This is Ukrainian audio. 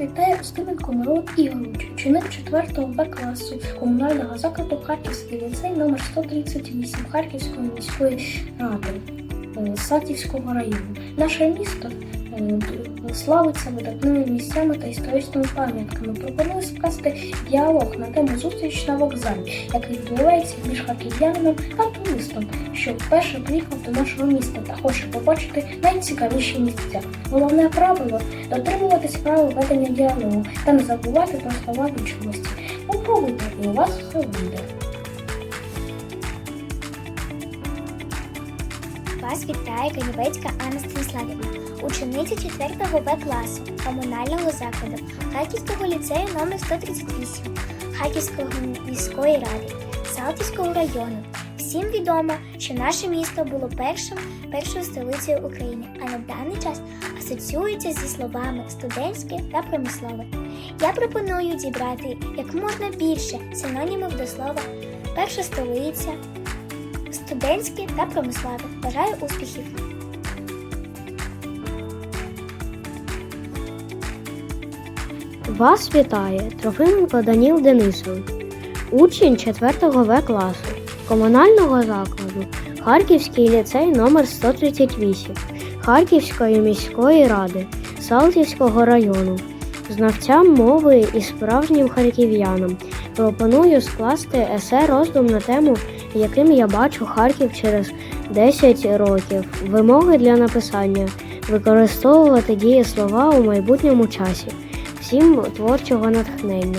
вітає Устименко Мирон Ігорович, ученик 4 Б класу комунального закладу Харківський ліцей номер 138 Харківської міської ради е, Сатівського району. Наше місто славиться видатними місцями та історичними пам'ятками. Пропоную скласти діалог на тему зустріч на вокзалі, який відбувається між харків'янином та туристом, що вперше приїхав до нашого міста та хоче побачити найцікавіші місця. Головне правило дотримуватись правил ведення діалогу та не забувати про слова вічливості. Попробуйте, і у вас все вийде. Вас вітає Канівецька Анна Станіславівна, учениця 4 Б класу комунального закладу Харківського ліцею номер 138 Харківської міської ради Салтівського району. Всім відомо, що наше місто було першим першою столицею України, а на даний час асоціюється зі словами студентське та промислове. Я пропоную зібрати як можна більше синонімів до слова перша столиця, студентське та промислове. Бажаю успіхів! Вас вітає Трофименко Даніл Денисович, учень 4 В класу комунального закладу Харківський ліцей номер 138 Харківської міської ради Салтівського району. Знавцям мови і справжнім харків'янам пропоную скласти есе роздум на тему, яким я бачу Харків через 10 років. Вимоги для написання використовувати дієслова у майбутньому часі. Всім творчого натхнення.